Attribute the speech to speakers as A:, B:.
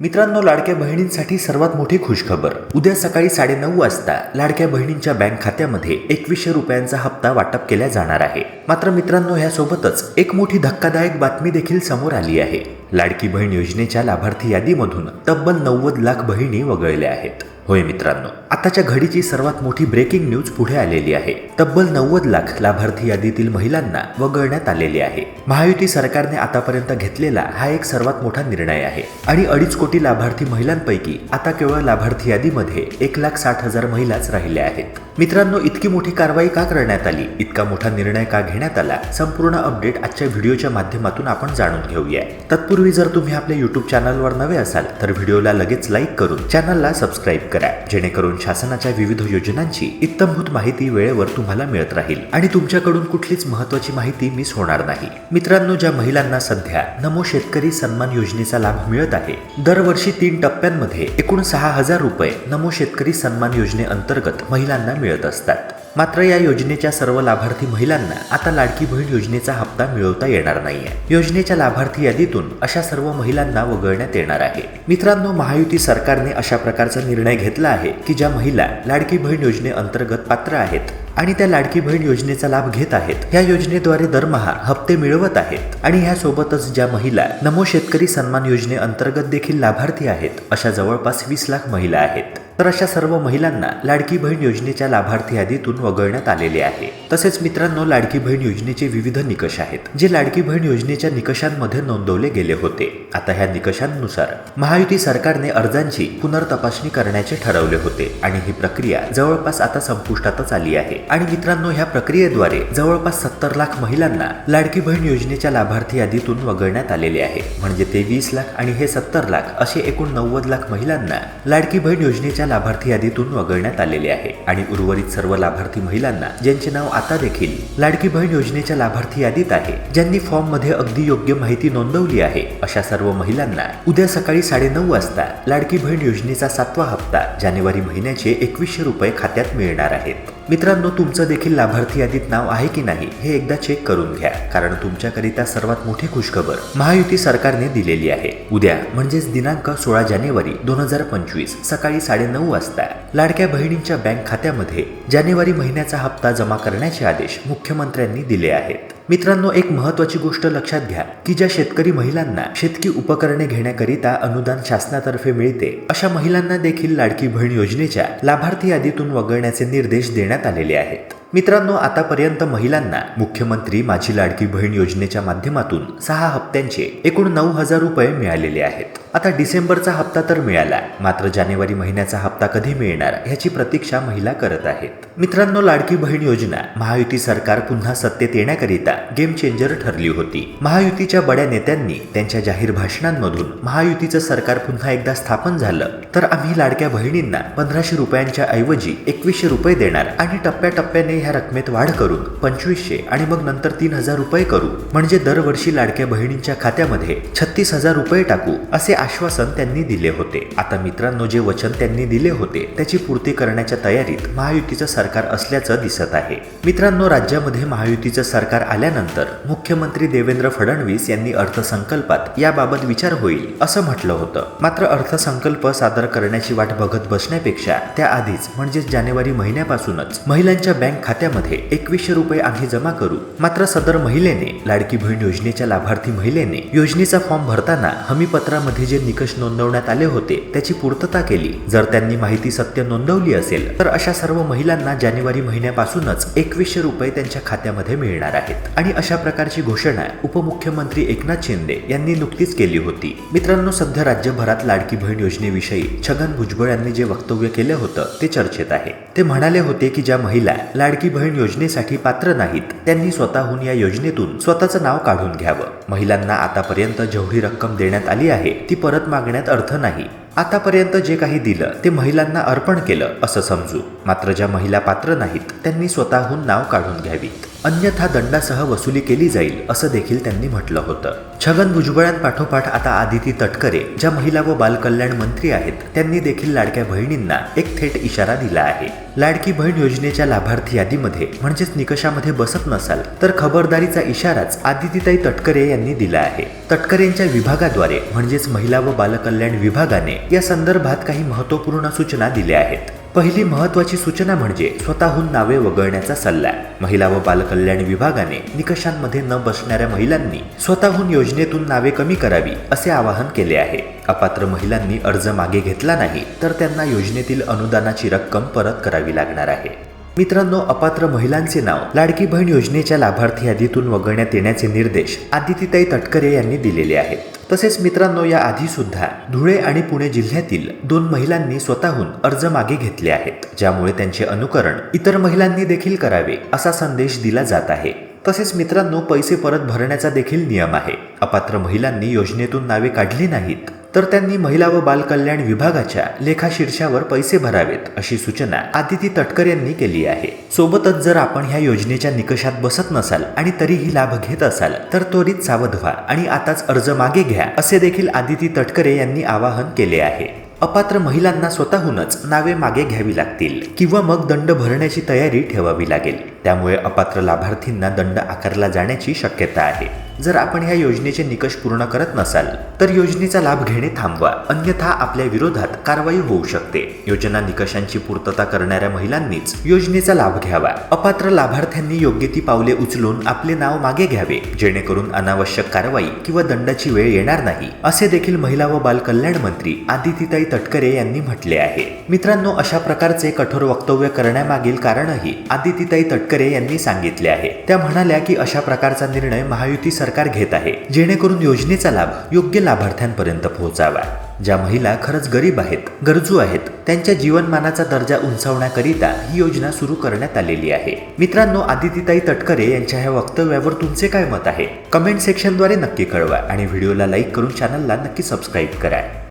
A: मित्रांनो लाडक्या बहिणींसाठी सर्वात मोठी खुशखबर. उद्या सकाळी साडेनऊ वाजता लाडक्या बहिणींच्या बँक खात्यामध्ये एकवीसशे रुपयांचा हप्ता वाटप केला जाणार आहे. मात्र मित्रांनो ह्यासोबतच एक मोठी धक्कादायक बातमी देखील समोर आली आहे. लाडकी बहीण योजनेच्या लाभार्थी यादीमधून तब्बल नव्वद लाख बहिणी वगळल्या आहेत. होय मित्रांनो आताच्या घडीची सर्वात मोठी ब्रेकिंग न्यूज पुढे आलेली आहे. तब्बल नव्वद लाख लाभार्थी यादीतील महिलांना वगळण्यात आलेले आहे. महायुती सरकारने आतापर्यंत घेतलेला हा एक सर्वात मोठा निर्णय आहे. आणि अडीच कोटी लाभार्थी महिलांपैकी आता केवळ लाभार्थी यादीमध्ये एक लाख साठ हजार महिलाच राहिल्या आहेत. मित्रांनो इतकी मोठी कारवाई का करण्यात आली? इतका मोठा निर्णय का घेण्यात आला? संपूर्ण अपडेट आजच्या व्हिडिओच्या माध्यमातून आपण जाणून घेऊया. तत्पूर्वी जर तुम्ही आपल्या युट्यूब चॅनलवर नवे असाल तर व्हिडिओला लगेच लाईक करून चॅनलला सबस्क्राईब करा जेणेकरून शासनाच्या विविध योजनांची इत्तमभूत माहिती वेळेवर तुम्हाला मिळत राहील. आणि तुमच्याकडून कुठलीच महत्वाची माहिती मिस होणार नाही. मित्रांनो ज्या महिलांना सध्या नमो शेतकरी सन्मान योजनेचा लाभ मिळत आहे दरवर्षी तीन टप्प्यांमध्ये एकूण सहा हजार रुपये नमो शेतकरी सन्मान योजनेअंतर्गत महिलांना मिळत असतात. मात्र या योजनेच्या सर्व लाभार्थी महिलांना आता लाडकी बहीण योजनेचा हप्ता मिळवता येणार नाहीये. योजनेच्या लाभार्थी यादीतून अशा सर्व महिलांना वगळण्यात येणार आहे. मित्रांनो महायुती सरकारने अशा प्रकारचा निर्णय घेतला आहे की ज्या महिला लाडकी बहीण योजनेअंतर्गत पात्र आहेत आणि त्या लाडकी बहीण योजनेचा लाभ घेत आहेत या योजनेद्वारे दरमहा हप्ते मिळवत आहेत आणि ह्यासोबतच ज्या महिला नमो शेतकरी सन्मान योजनेअंतर्गत देखील लाभार्थी आहेत अशा जवळपास वीस लाख महिला आहेत. तर अशा सर्व महिलांना लाडकी बहीण योजनेच्या लाभार्थी यादीतून वगळण्यात आलेले आहे. तसेच मित्रांनो लाडकी बहीण योजनेचे विविध निकष आहेत जे लाडकी बहीण योजनेच्या निकषांमध्ये नोंदवले गेले होते. आता ह्या निकषांनुसार महायुती सरकारने अर्जांची पुनर्तपासणी करण्याचे ठरवले होते आणि ही प्रक्रिया जवळपास आता संपुष्टातच आली आहे. आणि मित्रांनो ह्या प्रक्रियेद्वारे जवळपास सत्तर लाख महिलांना लाडकी बहीण योजनेच्या लाभार्थी यादीतून वगळण्यात आलेले आहे. म्हणजे ते वीस लाख आणि हे सत्तर लाख असे एकूण नव्वद लाख महिलांना लाडकी बहीण योजनेच्या लाभार्थी यादीतून वगळण्यात आलेले आहे आणि उर्वरित सर्व लाभार्थी महिलांना ज्यांचे नाव आता देखील लाडकी बहीण योजनेच्या लाभार्थी यादीत आहे ज्यांनी फॉर्ममध्ये अगदी योग्य माहिती नोंदवली आहे अशा सर्व महिलांना उद्या सकाळी साडेनऊ वाजता लाडकी बहीण योजनेचा सातवा हप्ता जानेवारी महिन्याचे एकवीसशे रुपये खात्यात मिळणार आहेत. मित्रांनो तुमचं देखील लाभार्थी यादीत नाव आहे की नाही हे एकदा चेक करून घ्या कारण तुमच्याकरिता सर्वात मोठी खुशखबर महायुती सरकारने दिलेली आहे. उद्या म्हणजेच दिनांक सोळा जानेवारी दोन हजार पंचवीस सकाळी साडेनऊ वाजता लाडक्या बहिणींच्या बँक खात्यामध्ये जानेवारी महिन्याचा हप्ता जमा करण्याचे आदेश मुख्यमंत्र्यांनी दिले आहेत. मित्रांनो एक महत्वाची गोष्ट लक्षात घ्या की ज्या शेतकरी महिलांना शेतकी उपकरणे घेण्याकरिता अनुदान शासनातर्फे मिळते अशा महिलांना देखील लाडकी बहीण योजनेच्या लाभार्थी यादीतून वगळण्याचे निर्देश देण्यात आलेले आहेत. मित्रांनो आतापर्यंत महिलांना मुख्यमंत्री माझी लाडकी बहीण योजनेच्या माध्यमातून सहा हप्त्यांचे एकूण नऊ हजार रुपये मिळालेले आहेत. आता डिसेंबरचा हप्ता तर मिळाला मात्र जानेवारी महिन्याचा हप्ता कधी मिळणार ह्याची प्रतीक्षा महिला करत आहेत. मित्रांनो लाडकी बहीण योजना महायुती सरकार पुन्हा सत्तेत येण्याकरिता गेम चेंजर ठरली होती. महायुतीच्या बड्या नेत्यांनी त्यांच्या जाहीर भाषणांमधून महायुतीचं सरकार पुन्हा एकदा स्थापन झालं तर आम्ही लाडक्या बहिणींना पंधराशे रुपयांच्या ऐवजी एकवीसशे रुपये देणार आणि टप्प्याटप्प्याने ह्या रकमेत वाढ करून पंचवीसशे आणि मग नंतर तीन हजार रुपये करू. म्हणजे दरवर्षी लाडक्या बहिणींच्या खात्यामध्ये छत्तीस हजार रुपये टाकू असे आश्वासन त्यांनी दिले होते. आता मित्रांनो जे वचन त्यांनी दिले होते त्याची पूर्ती करण्याच्या तयारीत महायुतीचं सरकार असल्याचं दिसत आहे. मित्रांनो राज्यामध्ये महायुतीचं सरकार आल्यानंतर मुख्यमंत्री देवेंद्र फडणवीस यांनी अर्थसंकल्पात याबाबत विचार होईल असं म्हटलं होतं. मात्र अर्थसंकल्प सादर करण्याची वाट बघत बसण्यापेक्षा त्याआधीच म्हणजेच जानेवारी महिन्यापासूनच महिलांच्या बँक खात्यामध्ये एकवीसशे रुपये आम्ही जमा करू. मात्र सदर महिलेने लाडकी बहीण योजनेच्या लाभार्थी महिलेने योजनेचा फॉर्म भरताना हमीपत्रामध्ये जे निकष नोंदवण्यात आले होते त्याची पूर्तता केली. जर त्यांनी माहिती सत्य नोंदवली असेल तर अशा सर्व महिलांना जानेवारी महिन्यापासूनच एकवीसशे रुपये त्यांच्या खात्यामध्ये मिळणार आहेत. आणि अशा प्रकारची घोषणा उपमुख्यमंत्री एकनाथ शिंदे यांनी नुकतीच केली होती. मित्रांनो सध्या राज्यभरात लाडकी बहीण योजनेविषयी छगन भुजबळ यांनी जे वक्तव्य केलं होतं ते चर्चेत आहे. ते म्हणाले होते की ज्या महिला लाडकी बहीण योजनेसाठी पात्र नाहीत. त्यांनी स्वतःहून या योजनेतून स्वतःचं नाव काढून घ्यावं. महिलांना आतापर्यंत जेवढी रक्कम देण्यात आली आहे ती परत मागण्यात अर्थ नाही. आतापर्यंत जे काही दिलं ते महिलांना अर्पण केलं असं समजू. मात्र ज्या महिला पात्र नाहीत त्यांनी स्वतःहून नाव काढून घ्यावीत. अन्यथा दंडासह वसुली केली जाईल असं देखील त्यांनी म्हटलं होतं. छगन भुजबळांपाठोपाठ आता आदिती तटकरे ज्या महिला व बालकल्याण मंत्री आहेत त्यांनी देखील लाडक्या बहिणींना एक थेट इशारा दिला आहे. लाडकी बहीण योजनेच्या लाभार्थी यादीमध्ये म्हणजेच निकषामध्ये बसत नसाल तर खबरदारीचा इशाराच आदितीताई तटकरे यांनी दिला आहे. तटकरेंच्या विभागाद्वारे म्हणजेच महिला व बालकल्याण विभागाने या संदर्भात काही महत्त्वपूर्ण सूचना दिल्या आहेत. पहिली महत्वाची सूचना म्हणजे स्वतःहून नावे वगळण्याचा सल्ला. महिला व बालकल्याण विभागाने निकषांमध्ये न बसणाऱ्या महिलांनी स्वतःहून योजनेतून नावे कमी करावी असे आवाहन केले आहे. अपात्र महिलांनी अर्ज मागे घेतला नाही तर त्यांना योजनेतील अनुदानाची रक्कम परत करावी लागणार आहे. मित्रांनो अपात्र महिलांचे नाव लाडकी बहीण योजनेच्या लाभार्थी यादीतून वगळण्यात येण्याचे निर्देश आदितीताई तटकरे यांनी दिलेले आहेत. तसेच मित्रांनो या आधीसुद्धा धुळे आणि पुणे जिल्ह्यातील दोन महिलांनी स्वतःहून अर्ज मागे घेतले आहेत ज्यामुळे त्यांचे अनुकरण इतर महिलांनी देखील करावे असा संदेश दिला जात आहे. तसेच मित्रांनो पैसे परत भरण्याचा देखील नियम आहे. अपात्र महिलांनी योजनेतून नावे काढली नाहीत. तर त्यांनी महिला व बालकल्याण विभागाच्या लेखाशीर्षावर पैसे भरावेत अशी सूचना आदिती तटकर यांनी केली आहे. सोबतच जर आपण ह्या योजनेच्या निकषात बसत नसाल आणि तरीही लाभ घेत असाल तर त्वरित सावध व्हा आणि आताच अर्ज मागे घ्या असे देखील आदिती तटकरे यांनी आवाहन केले आहे. अपात्र महिलांना स्वतःहूनच नावे मागे घ्यावी लागतील किंवा मग दंड भरण्याची तयारी ठेवावी लागेल. त्यामुळे अपात्र लाभार्थींना दंड आकारला जाण्याची शक्यता आहे. जर आपण या योजनेचे निकष पूर्ण करत नसाल तर योजनेचा लाभ घेणे थांबवा. अन्यथा आपल्या विरोधात कारवाई होऊ शकते. योजना निकषांची पूर्तता करणाऱ्या महिलांनीच योजनेचा लाभ घ्यावा. अपात्र लाभार्थ्यांनी योग्य ती पावले उचलून आपले नाव मागे घ्यावे. जेणेकरून अनावश्यक कारवाई किंवा दंडाची वेळ येणार नाही असे देखील महिला व बालकल्याण मंत्री आदितीताई तटकरे यांनी म्हटले आहे. मित्रांनो अशा प्रकारचे कठोर वक्तव्य करण्यामागील कारणही आदितीताई तटकरे यांनी सांगितले आहे. त्या म्हणाल्या की अशा प्रकारचा निर्णय महायुती सरकार घेत आहे. जेणेकरून योजनेचा लाभ योग्य लाभार्थ्यांपर्यंत पोहोचावा. ज्या महिला खरंच गरीब आहेत गरजू आहेत त्यांच्या जीवनमानाचा दर्जा उंचावण्याकरिता ही योजना सुरू करण्यात आलेली आहे. मित्रांनो आदितीताई तटकरे यांच्या ह्या वक्तव्यावर तुमचे काय मत आहे? कमेंट सेक्शनद्वारे नक्की कळवा आणि व्हिडिओला लाईक करून चॅनलला नक्की सबस्क्राईब करा.